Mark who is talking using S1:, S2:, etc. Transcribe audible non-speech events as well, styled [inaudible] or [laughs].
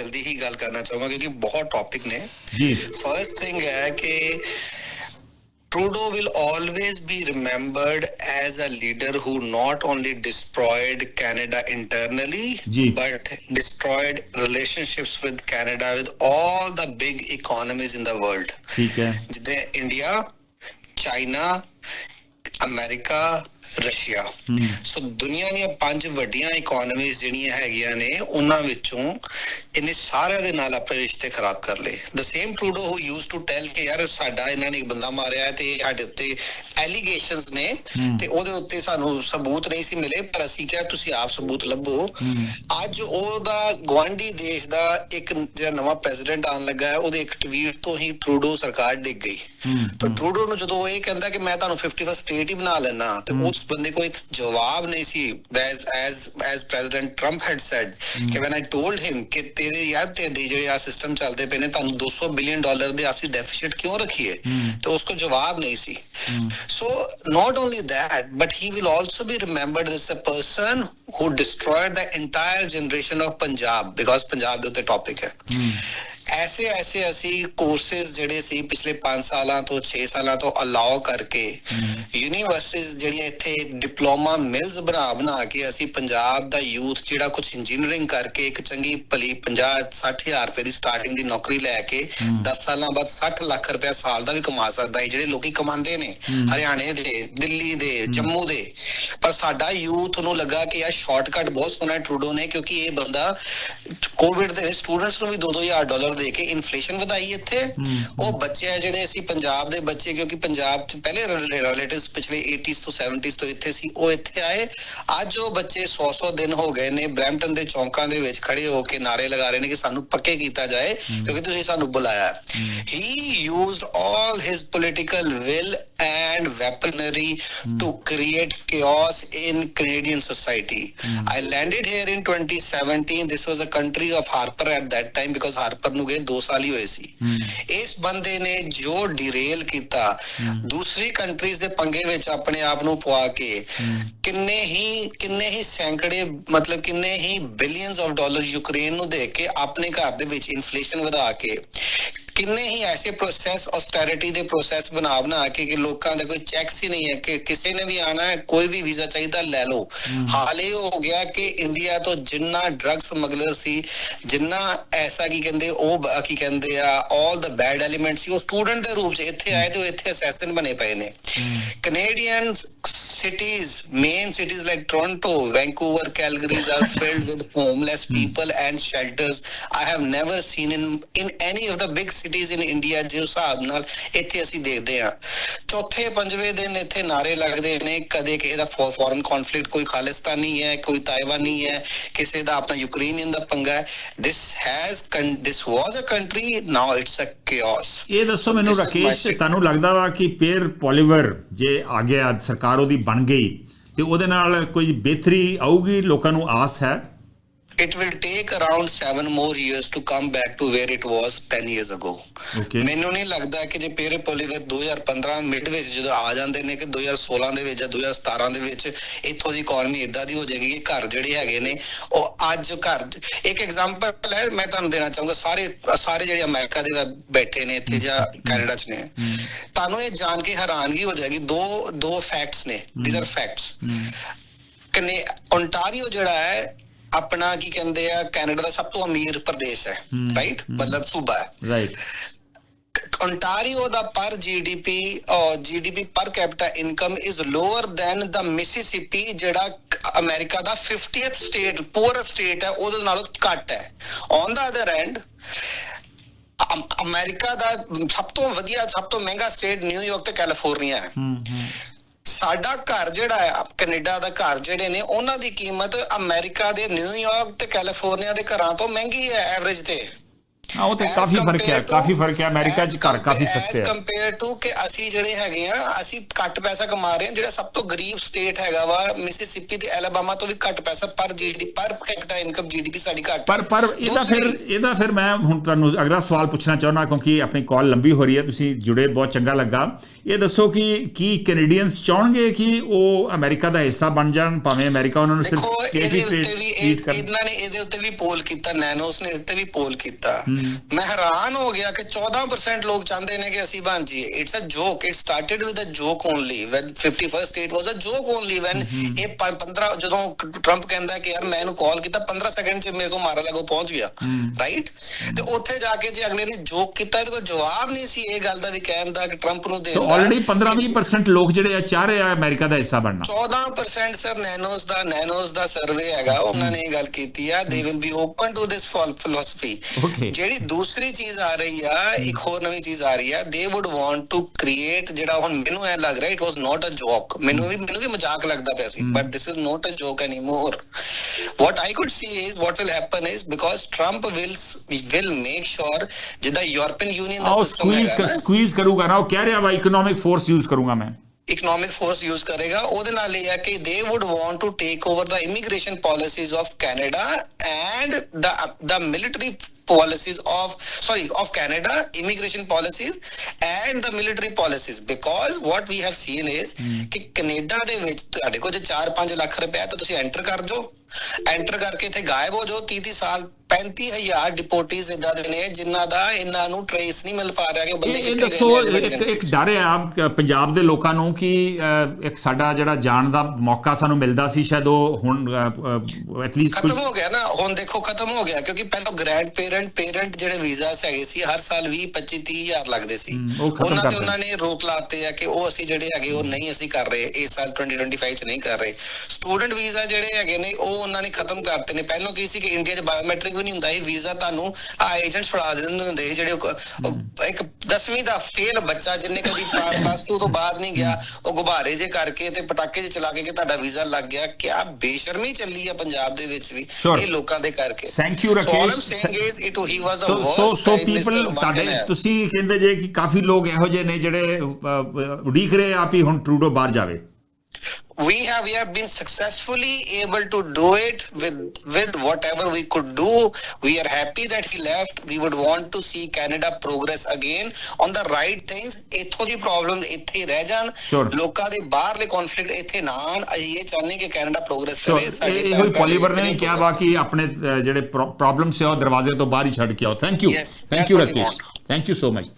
S1: ਜਲਦੀ ਹੀ ਗੱਲ ਕਰਨਾ ਚਾਹੂੰਗਾ ਕਿਉਂਕਿ ਬਹੁਤ ਟੌਪਿਕ ਨੇ
S2: ਜੀ
S1: ਫਰਸਟ ਥਿੰਗ ਹੈ ਕਿ Trudeau will always be remembered as a leader who not only destroyed Canada internally,
S2: Ji.
S1: but destroyed relationships with Canada with all the big economies in the world.
S2: ਠੀਕ ਹੈ
S1: ਜਿੱਦਾਂ India China America
S2: Russia
S1: so ਦੁਨੀਆ ਦੀਆਂ ਪੰਜ ਵੱਡੀਆਂ economies ਜਿਹੜੀਆਂ ਹੈਗੀਆਂ ਨੇ ਉਹਨਾਂ ਵਿੱਚੋਂ ਇਹਨੇ ਸਾਰਿਆਂ ਦੇ ਨਾਲ ਆਪਣੇ ਰਿਸ਼ਤੇ ਖਰਾਬ ਕਰ ਲਏ the same Trudeau who use to tell ਕਿ ਯਾਰ ਸਾਡਾ ਇਹਨਾਂ ਨੇ ਇੱਕ ਬੰਦਾ ਮਾਰਿਆ ਹੈ ਤੇ ਸਾਡੇ ਉੱਤੇ ਐਲੀਗੇਸ਼ਨਸ ਨੇ। ਤੇ ਉਹਦੇ ਉੱਤੇ ਸਾਨੂੰ ਸਬੂਤ ਨਹੀਂ ਸੀ ਮਿਲੇ ਪਰ ਅਸੀਂ ਕਿਹਾ ਤੁਸੀਂ ਆਪ ਸਬੂਤ ਲੱਭੋ। ਅੱਜ ਉਹਦਾ ਗਵਾਂਢੀ ਦੇਸ਼ ਦਾ ਇੱਕ ਜਿਹੜਾ ਨਵਾਂ ਪ੍ਰੈਜ਼ੀਡੈਂਟ ਆਉਣ ਲੱਗਾ ਹੈ ਉਹਦੇ ਇੱਕ ਟਵੀਟ ਤੋਂ ਹੀ ਟਰੂਡੋ ਸਰਕਾਰ ਡਿੱਗ ਗਈ ਤਾਂ ਟਰੂਡੋ ਨੂੰ ਜਦੋਂ ਇਹ ਕਹਿੰਦਾ ਕਿ ਮੈਂ ਤੁਹਾਨੂੰ 51 ਸਟੇਟ ਹੀ ਬਣਾ ਲੈਣਾ ਤੇ ਉਸ ਬੰਦੇ ਇੱਕ ਜਵਾਬ ਨਹੀਂ ਸੀ as as as president Trump had said ਕਿ ਵੈਨ ਆਈ ਟੋਲਡ ਹਿਮ ਕਿ ਤੇਰੇ ਯਾਰ ਤੇਰੇ ਜਿਹੜੇ ਆ ਸਿਸਟਮ ਚੱਲਦੇ ਪਏ ਨੇ ਤੁਹਾਨੂੰ 200 ਬਿਲੀਅਨ ਡਾਲਰ ਦੇ ਅਸੀਂ ਡੈਫਿਸਿਟ ਕਿਉਂ ਰੱਖੀਏ। ਤੇ ਉਸ ਕੋ ਜਵਾਬ ਨਹੀਂ ਸੀ। So not only that, but he will also be remembered as a person who destroyed the entire generation of Punjab because Punjab ਦੇ ਉੱਤੇ ਟੌਪਿਕ ਹੈ। ਐਸੇ ਐਸੇ ਅਸੀਂ ਕੋਰਸਸ ਜਿਹੜੇ ਸੀ ਪਿਛਲੇ 5 ਸਾਲਾਂ ਤੋਂ 6 ਸਾਲਾਂ ਤੋਂ ਅਲਾਉ ਕਰਕੇ ਯੂਨੀਵਰਸਿਟੀਜ਼ ਜਿਹੜੀਆਂ ਇੱਥੇ ਡਿਪਲੋਮਾ ਮਿਲਸ ਬਣਾ ਬਣਾ ਕੇ ਅਸੀਂ ਪੰਜਾਬ ਦਾ ਯੂਥ ਜਿਹੜਾ ਕੁਝ ਇੰਜੀਨੀਅਰਿੰਗ ਕਰਕੇ ਇੱਕ ਚੰਗੀ ਭਲੀ 50 60000 ਰੁਪਏ ਦੀ ਸਟਾਰਟਿੰਗ ਦੀ ਨੌਕਰੀ ਲੈ ਕੇ 10 ਸਾਲਾਂ ਬਾਅਦ 60 ਲੱਖ ਰੁਪਏ ਸਾਲ ਦਾ ਵੀ ਕਮਾ ਸਕਦਾ ਹੈ, ਜਿਹੜੇ ਲੋਕੀ ਕਮਾਉਂਦੇ ਨੇ, ਹਰਿਆਣੇ ਦੇ, ਦਿੱਲੀ ਦੇ, ਜੰਮੂ ਦੇ। ਪਰ ਸਾਡਾ ਯੂਥ ਨੂੰ ਲੱਗਾ ਕਿ ਯਾਰ ਸ਼ਾਰਟਕਟ ਬਹੁਤ ਸੋਹਣਾ ਟਰੂਡੋ ਨੇ, ਕਿਉਂਕਿ ਇਹ ਬੰਦਾ ਕੋਵਿਡ ਦੇ ਸਟੂਡੈਂਟਸ ਨੂੰ ਵੀ 2-2000 ਡਾਲਰ ਦੇ ਕੇ ਇਨਫਲੇਸ਼ਨ ਵਧਾਈ ਇੱਥੇ। ਉਹ ਬੱਚੇ ਆ ਜਿਹੜੇ ਅਸੀਂ ਪੰਜਾਬ ਦੇ ਬੱਚੇ ਕਿਉਂਕਿ ਪੰਜਾਬ 'ਚ ਪਹਿਲੇ ਰਿਲੇਟਿਵਸ ਪਿਛਲੇ 80s ਤੋਂ 70s ਤੋਂ ਇੱਥੇ ਸੀ ਉਹ ਇੱਥੇ ਆਏ। ਅੱਜ ਉਹ ਬੱਚੇ 100-100 ਦਿਨ ਹੋ ਗਏ ਨੇ ਬ੍ਰੈਂਪਟਨ ਦੇ ਚੌਂਕਾਂ ਦੇ ਵਿੱਚ ਖੜੇ ਹੋ ਕੇ ਨਾਰੇ ਲਗਾ ਰਹੇ ਨੇ ਕਿ ਸਾਨੂੰ ਪੱਕੇ ਕੀਤਾ ਜਾਏ ਕਿਉਂਕਿ ਤੁਸੀਂ ਸਾਨੂੰ ਬੁਲਾਇਆ। He. Used all his political will and weaponry to create chaos in Canadian society. I landed here in 2017. This was a country of Harper at that time because Harper ਨੂੰ ਗਏ 2 ਸਾਲ ਹੀ ਹੋਏ ਸੀ ਇਸ ਬੰਦੇ ਨੇ ਜੋ ਡਿਰੇਲ ਕੀਤਾ ਦੂਸਰੀ ਕੰਟਰੀਜ਼ ਦੇ ਪੰਗੇ ਵਿੱਚ ਆਪਣੇ ਆਪ ਨੂੰ ਪਵਾ ਕੇ ਕਿੰਨੇ ਹੀ ਕਿੰਨੇ ਹੀ ਸੈਂਕੜੇ ਮਤਲਬ ਕਿੰਨੇ ਹੀ ਬਿਲੀਅਨਸ ਆਫ ਡਾਲਰ ਯੂਕਰੇਨ ਨੂੰ ਦੇ ਕੇ ਆਪਣੇ ਘਰ ਦੇ ਵਿੱਚ ਇਨਫਲੇਸ਼ਨ ਵਧਾ ਕੇ ਕਿੰਨੇ ਹੀ ਐਸੇ ਪ੍ਰੋਸੈਸ ਆਸਟੈਰਿਟੀ ਦੇ ਪ੍ਰੋਸੈਸ ਬਣਾ ਬਣਾ ਕੇ ਕਿ ਲੋਕਾਂ ਦੇ ਕੋਈ ਚੈਕਸ ਹੀ ਨਹੀਂ ਹੈ ਕਿ ਕਿਸੇ ਨੇ ਵੀ ਆਣਾ ਹੈ ਕੋਈ ਵੀ ਵੀਜ਼ਾ ਚਾਹੀਦਾ ਲੈ ਲਓ। ਹਾਲ ਹੋ ਗਿਆ ਕਿ ਇੰਡੀਆ ਤੋਂ ਜਿੰਨਾ ਡਰੱਗ ਸਮਗਲਰ ਸੀ ਜਿੰਨਾ ਐਸਾ ਕੀ ਕਹਿੰਦੇ ਉਹ ਕੀ ਕਹਿੰਦੇ ਆ 올 ਦ ਬੈਡ ਐਲੀਮੈਂਟਸ ਸੀ ਉਹ ਸਟੂਡੈਂਟ ਦੇ ਰੂਪ 'ਚ ਇੱਥੇ ਆਏ ਤੇ ਉਹ ਇੱਥੇ ਅਸੈਸਨ ਬਣੇ ਪਏ ਨੇ। Canadian cities, main cities like Toronto, Vancouver, Calgary are [laughs] filled with homeless hmm. people and shelters. I have never seen in in any of the big cities in India, जो साहब नाल इतने ऐसी ਚੌਥੇ ਪੰਜਵੇਂ ਦਿਨ ਇੱਥੇ ਨਾਰੇ ਲੱਗਦੇ ਨੇ ਕਦੇ ਕਿਸੇ ਦਾ ਫੋਰਨ ਕਨਫਲਿਕਟ ਕੋਈ ਖਾਲਿਸਤਾਨੀ ਹੈ ਕੋਈ ਤਾਇਵਾਨੀ ਹੈ ਕਿਸੇ ਦਾ ਆਪਣਾ ਯੂਕਰੇਨੀਅਨ ਦਾ ਪੰਗਾ ਹੈ। Has con- this was a country now it's a chaos.
S2: ਇਹ ਦੱਸੋ ਮੈਨੂੰ ਰਾਕੇਸ਼. ਤੁਹਾਨੂੰ ਲੱਗਦਾ ਵਾ ਕਿ ਪੇਰ ਪੋਲੀਵਰ ਜੇ ਆ ਗਿਆ ਸਰਕਾਰ ਉਹਦੀ ਬਣ ਗਈ ਤੇ ਉਹਦੇ ਨਾਲ ਕੋਈ ਬਿਹਤਰੀ ਆਊਗੀ? ਲੋਕਾਂ ਨੂੰ ਆਸ ਹੈ?
S1: It will take around 7 more years to come back to where it was 10 years ago.
S2: Okay.
S1: ਮੈਨੂੰ ਨਹੀਂ ਲੱਗਦਾ ਕਿ ਜੇ ਪੇਰੇ ਪੋਲੀਵਰ 2015 ਮਿਡ ਵਿੱਚ ਜਦੋਂ ਆ ਜਾਂਦੇ ਨੇ ਕਿ 2016 ਦੇ ਵਿੱਚ ਜਾਂ 2017 ਦੇ ਵਿੱਚ ਇੱਥੋਂ ਦੀ ਇਕਨੋਮੀ ਇਦਾਂ ਦੀ ਹੋ ਜਾਏਗੀ ਕਿ ਘਰ ਜਿਹੜੇ ਹੈਗੇ ਨੇ ਉਹ ਅੱਜ ਘਰ ਇੱਕ ਐਗਜ਼ਾਮਪਲ ਹੈ ਮੈਂ ਤੁਹਾਨੂੰ ਦੇਣਾ ਚਾਹੂੰਗਾ ਸਾਰੇ ਸਾਰੇ ਜਿਹੜੇ ਅਮਰੀਕਾ ਦੇ ਬੈਠੇ ਨੇ ਇੱਥੇ ਜਾਂ ਕੈਨੇਡਾ 'ਚ ਨੇ। ਤੁਹਾਨੂੰ ਇਹ ਜਾਣ ਕੇ ਹੈਰਾਨਗੀ ਹੋ ਜਾਏਗੀ ਦੋ ਦੋ ਫੈਕਟਸ ਨੇ ਥੀਸ ਆਰ ਫੈਕਟਸ ਕਨੇ ਓਨਟਾਰੀਓ ਜਿਹੜਾ ਹੈ ਆਪਣਾ ਕੀ ਕਹਿੰਦੇ ਆ ਕੈਨੇਡਾ ਦਾ ਸਭ ਤੋਂ ਅਮੀਰ ਪ੍ਰਦੇਸ਼ ਹੈ ਰਾਈਟ ਮਤਲਬ ਸੂਬਾ ਹੈ।
S2: ਰਾਈਟ
S1: Ontario ਦਾ ਪਰ GDP ਔਰ GDP per capita income is lower than the Mississippi ਜਿਹੜਾ ਅਮਰੀਕਾ ਦਾ 50th ਸਟੇਟ ਪੂਅਰੈਸਟ ਸਟੇਟ ਹੈ ਉਹਦੇ ਨਾਲੋਂ ਘੱਟ ਹੈ। On the other end America ਦਾ ਸਭ ਤੋਂ ਵਧੀਆ ਸਭ ਤੋਂ ਮਹਿੰਗਾ ਸਟੇਟ ਨਿਊਯਾਰਕ ਤੇ ਕੈਲੀਫੋਰਨੀਆ ਹੂੰ। ਸਾਡਾ ਘਰ ਜਿਹੜਾ ਹੈ ਕੈਨੇਡਾ ਦਾ ਘਰ ਜਿਹੜੇ ਨੇ ਉਹਨਾਂ ਦੀ ਕੀਮਤ ਅਮਰੀਕਾ ਦੇ ਨਿਊਯਾਰਕ ਤੇ ਕੈਲੀਫੋਰਨੀਆ ਦੇ ਘਰਾਂ ਤੋਂ ਮਹਿੰਗੀ ਹੈ ਐਵਰੇਜ ਤੇ।
S2: ਹਾਂ ਉਹ ਤੇ ਕਾਫੀ ਫ਼ਰਕ ਹੈ ਕਾਫੀ ਫ਼ਰਕ ਹੈ ਅਮਰੀਕਾ 'ਚ ਘਰ ਕਾਫੀ ਸਸਤੇ ਹੈ
S1: compared to ਕਿ ਅਸੀਂ ਜਿਹੜੇ ਹੈਗੇ ਆ ਅਸੀਂ ਘੱਟ ਪੈਸਾ ਕਮਾ ਰਹੇ ਹਾਂ ਜਿਹੜਾ ਸਭ ਤੋਂ ਗਰੀਬ ਸਟੇਟ ਹੈਗਾ ਵਾ ਮਿਸਿਸਿਪੀ ਤੇ ਐਲਬਾਮਾ ਤੋਂ ਵੀ ਘੱਟ ਪੈਸਾ ਪਰ ਜੀਡੀ ਪਰ ਕੈਪੀਟਾ ਇਨਕਮ ਜੀਡੀਪੀ ਸਾਡੀ ਘੱਟ
S2: ਪਰ ਪਰ ਇਹਦਾ ਫਿਰ ਇਹਦਾ ਫਿਰ ਮੈਂ ਹੁਣ ਤੁਹਾਨੂੰ ਅਗਲਾ ਸਵਾਲ ਪੁੱਛਣਾ ਚਾਹੁੰਦਾ ਕਿਉਂਕਿ ਆਪਣੀ ਕਾਲ ਲੰਬੀ ਹੋ ਰਹੀ ਹੈ ਤੁਸੀਂ ਜੁੜੇ ਬਹੁਤ ਚੰਗਾ ਲੱਗਾ। ਇਹ ਦੱਸੋ ਕਿ ਕੀ ਕੈਨੇਡੀਅਨਸ ਚਾਹਣਗੇ ਕਿ ਉਹ ਅਮਰੀਕਾ ਦਾ ਹਿੱਸਾ ਬਣ ਜਾਣ? ਭਾਵੇਂ ਅਮਰੀਕਾ ਉਹਨਾਂ ਨੂੰ ਸਿਰਫ
S1: ਇਹਦੇ ਉੱਤੇ ਵੀ। ਇਹਨਾਂ ਨੇ ਇਹਦੇ ਉੱਤੇ ਵੀ ਪੋਲ ਕੀਤਾ ਨੈਨੋਸ ਨੇ ਇੱਥੇ ਵੀ ਪੋਲ ਕੀਤਾ। ਮੈਂ ਹੈਰਾਨ ਹੋ ਗਿਆ ਕਿ 14% ਲੋਕ ਚਾਹੁੰਦੇ ਨੇ ਕਿ ਅਸੀਂ ਬਣ ਜਾਈਏ। It's a joke it started with a joke only when 51st state was a joke only when ਇਹ ਪ- 15 ਜਦੋਂ ਟਰੰਪ ਕਹਿੰਦਾ ਕਿ ਯਾਰ ਮੈਂ ਇਹਨੂੰ ਕਾਲ ਕੀਤਾ 15 ਸੈਕਿੰਡ ਚ ਮੇਰੇ ਕੋਲ ਮਾਰਾ ਲੱਗੋ ਪਹੁੰਚ ਗਿਆ। ਰਾਈਟ ਤੇ ਉੱਥੇ ਜਾ ਕੇ ਜੇ ਅਗਲੇ ਨੇ ਜੋਕ ਕੀਤਾ ਇਹਦੇ ਕੋਲ ਜਵਾਬ ਨਹੀਂ ਸੀ ਇਹ ਗੱਲ ਦਾ ਵੀ ਕਹਿਣ ਦਾ ਕਿ ਟਰੰਪ ਨੂੰ ਦੇ।
S2: ਆਲਰੇਡੀ 15-20% ਲੋਕ ਜਿਹੜੇ ਆ ਚਾਹ ਰਹੇ ਆ ਅਮਰੀਕਾ ਦਾ ਹਿੱਸਾ ਬਣਨਾ।
S1: 14% ਸਰ ਨੈਨੋਸ ਦਾ ਨੈਨੋਸ ਦਾ ਸਰਵੇ ਹੈਗਾ ਉਹਨਾਂ ਨੇ ਇਹ ਗੱਲ ਕੀਤੀ ਆ they will be open to this
S2: philosophy.
S1: ਜਿਹੜੀ ਦੂਸਰੀ ਚੀਜ਼ ਆ ਰਹੀ ਆ ਇੱਕ ਹੋਰ ਨਵੀਂ ਚੀਜ਼ ਆ ਰਹੀ ਆ ਦੇ ਊਡ ਵਾਂਟ ਟੂ ਕ੍ਰੀਏਟ ਜਿਹੜਾ ਹੁਣ ਮੈਨੂੰ ਐ ਲੱਗ ਰਿਹਾ ਇਟ ਵਾਸ ਨਾਟ ਅ ਜੋਕ ਮੈਨੂੰ ਵੀ ਮੈਨੂੰ ਵੀ ਮਜ਼ਾਕ ਲੱਗਦਾ ਪਿਆ ਸੀ but this is not a joke anymore what i could see is what will happen is because trump will will make sure ਜਿੱਦਾਂ ਯੂਰਪੀਅਨ ਯੂਨੀਅਨ ਦਾ ਸਿਸਟਮ ਨਾ।
S2: ਸਕੁਈਜ਼ ਕਰੂਗਾ ਨਾ ਉਹ ਕਹਿ ਰਿਹਾ ਵਾ ਇਕਨੋਮਿਕ ਫੋਰਸ ਯੂਜ਼ ਕਰੂੰਗਾ ਮੈਂ।
S1: ਇਕਨੋਮਿਕ ਫੋਰਸ ਯੂਜ਼ ਕਰੇਗਾ। ਉਹਦੇ ਨਾਲ ਇਹ ਹੈ ਕਿ they would want to take over the immigration policies of Canada and the the military policies of sorry of canada immigration policies and the military policies. Because what we have seen is ਕਿ Canada ਦੇ ਵਿੱਚ ਤੁਹਾਡੇ ਕੋਲ ਜੇ 4-5 ਲੱਖ ਰੁਪਏ ਤਾਂ ਤੁਸੀਂ enter ਕਰ ਜਾਓ ਐਂਟਰ ਕਰਕੇ ਇੱਥੇ ਗਾਇਬ ਹੋ ਜਾਓ। 30 30 ਸਾਲ 35000 ਡਿਪੋਰਟੀਜ਼ ਇਦਾਂ ਦੇ ਨੇ ਜਿਨ੍ਹਾਂ ਦਾ ਇਹਨਾਂ ਨੂੰ ਟ੍ਰੇਸ ਨਹੀਂ ਮਿਲ ਪਾ ਰਿਹਾ ਕਿ ਉਹ ਬੰਦੇ ਕਿੱਥੇ ਗਏ ਨੇ
S2: ਇੱਕ ਡਰ ਹੈ ਆਪ ਪੰਜਾਬ ਦੇ ਲੋਕਾਂ ਨੂੰ ਕਿ ਇੱਕ ਸਾਡਾ ਜਿਹੜਾ ਜਾਣ ਦਾ ਮੌਕਾ ਸਾਨੂੰ ਮਿਲਦਾ ਸੀ ਸ਼ਾਇਦ ਉਹ ਹੁਣ ਐਟਲੀਸਟ
S1: ਖਤਮ ਹੋ ਗਿਆ ਨਾ ਹੁਣ ਦੇਖੋ ਖਤਮ ਹੋ ਗਿਆ ਕਿਉਂਕਿ ਪਹਿਲਾਂ ਗ੍ਰੈਂਡ ਪੇਰੈਂਟ ਪੇਰੈਂਟ ਜਿਹੜੇ ਵੀਜ਼ਾਸ ਹੈਗੇ ਸੀ ਹਰ ਸਾਲ 20 25 30 ਹਜ਼ਾਰ ਲੱਗਦੇ ਸੀ। ਉਹਨਾਂ ਤੇ। ਉਹਨਾਂ ਨੇ ਰੋਕ ਲਾਤੇ ਆ ਕਿ ਉਹ ਅਸੀਂ ਜਿਹੜੇ ਹੈਗੇ ਉਹ ਨਹੀਂ ਅਸੀਂ ਕਰ ਰਹੇ ਇਸ ਸਾਲ 2025 ਚ ਨਹੀਂ ਕਰ ਰਹੇ। ਸਟੂਡੈਂਟ ਵੀਜ਼ਾ ਜਿਹੜੇ ਹੈਗੇ ਨੇ ਉਹ ਉਹਨਾਂ ਨੇ ਖਤਮ ਕਰਤੇ ਨੇ। ਪਹਿਲਾਂ ਕੀ ਸੀ ਕਿ ਇੰਡੀਆ 'ਚ ਬਾਇਓਮੈਟ੍ਰਿਕ ਵੀ ਨਹੀਂ ਹੁੰਦਾ ਸੀ ਵੀਜ਼ਾ ਤੁਹਾਨੂੰ ਆ ਏਜੰਟਸ ਫੜਾ ਦਿੰਦੇ ਹੁੰਦੇ ਜਿਹੜੇ ਇੱਕ 10ਵੀਂ ਦਾ ਫੇਲ ਬੱਚਾ ਜਿੰਨੇ ਕਦੀ ਪਲੱਸ 2 ਤੋਂ ਬਾਅਦ ਨਹੀਂ ਗਿਆ ਉਹ ਗੁਬਾਰੇ ਜੇ ਕਰਕੇ ਤੇ ਪਟਾਕੇ ਜੇ ਚਲਾ ਕੇ ਕਿ ਤੁਹਾਡਾ ਵੀਜ਼ਾ ਲੱਗ ਗਿਆ ਕਿਆ ਬੇਸ਼ਰਮੀ ਚੱਲੀ ਆ ਪੰਜਾਬ ਦੇ ਵਿੱਚ ਵੀ. ਇਹ ਲੋਕਾਂ ਦੇ ਕਰਕੇ
S2: Thank you,
S1: So all I'm
S2: Rakesh.
S1: saying is it he was the so
S2: so
S1: people
S2: ਤੁਹਾਡੇ. ਤੁਸੀਂ ਕਹਿੰਦੇ ਜੇ ਕਿ ਕਾਫੀ ਲੋਕ ਇਹੋ ਜਿਹੇ ਨੇ ਜਿਹੜੇ ਉਡੀਕ ਰਹੇ ਆ ਵੀ ਹੁਣ ਟਰੂਡੋ ਬਾਹਰ ਜਾਵੇ
S1: we have we have been successfully able to do it with with whatever we could do we are happy that he left we would want to see canada progress again on the right things ਇੱਥੋਂ ਦੀ problem ਇੱਥੇ ਹੀ ਰਹਿ ਜਾਣ
S2: Sure.
S1: ਲੋਕਾਂ ਦੇ ਬਾਹਰਲੇ conflict ਇੱਥੇ ਨਾ ਆਉਣ ਅਸੀਂ ਇਹ ਚਾਹੁੰਦੇ ਕਿ ਕੈਨੇਡਾ ਪ੍ਰੋਗਰੈਸ
S2: ਸੋ
S1: ਕਰੇ ਸਾਡੇ
S2: ਇਹ ਹੋਈ ਪੋਲੀਵਰ ਨੇ ਕਿਹਾ ਵਾ ਕਿ ਆਪਣੇ ਅ, ਜਿਹੜੇ ਪ੍ਰੋਬਲਮਸ ਹੈ ਉਹ ਦਰਵਾਜ਼ੇ ਤੋਂ ਬਾਹਰ ਹੀ ਛੱਡ ਕੇ ਆਓ thank you
S1: Yes,
S2: thank
S1: that's
S2: you
S1: what we
S2: Rakesh
S1: want.
S2: Thank you so much